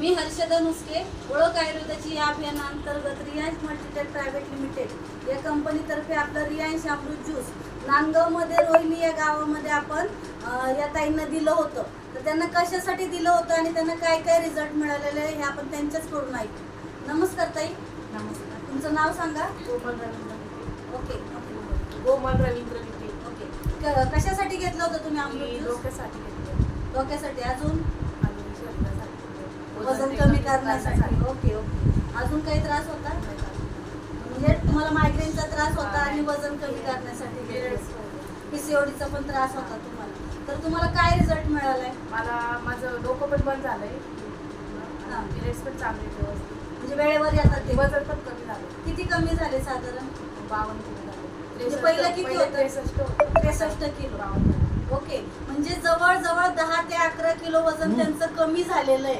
मी हर्षदा नुसके ओळख आयुर्वेदाची या अभियानांतर्गत रियांश मल्टीटेक प्रायव्हेट लिमिटेड या कंपनीतर्फे आपलं रियांश अमृत ज्यूस नांदगावमध्ये रोहिणी या गावामध्ये आपण या ताईंना दिलं होतं. तर त्यांना कशासाठी दिलं होतं आणि त्यांना काय काय रिझल्ट मिळालेले आहे हे आपण त्यांच्याचकडून ऐकू. नमस्कार ताई. नमस्कार. तुमचं नाव सांगा? Gomal Ravindra okay Gomal Ravindra okay. कशासाठी घेतलं होतं तुम्ही ज्यूस? डोक्यासाठी घेतले डोक्यासाठी. अजून? कमी करण्यासाठी. Okay okay. अजून काही त्रास होता? म्हणजे तुम्हाला मायग्रेनचा त्रास होता आणि वजन कमी करण्यासाठी पीसीओडीचा पण त्रास होता तुम्हाला. तर तुम्हाला काय रिझल्ट मिळालाय? मला माझं डोकं पण बंद झालंय. हा. पिरियड्स पण चांगले व्यवस्थित. म्हणजे वेळेवर येतात ते? वजन पण कमी झालं किती कमी झाले साधारण? बावन्न किलो झालं. म्हणजे पहिलं किती होतं? त्रेसष्ट. त्रेसष्ट किलो. बावन्न. ओके. म्हणजे जवळ जवळ दहा ते अकरा किलो वजन. त्यांचं कमी झालेलं आहे.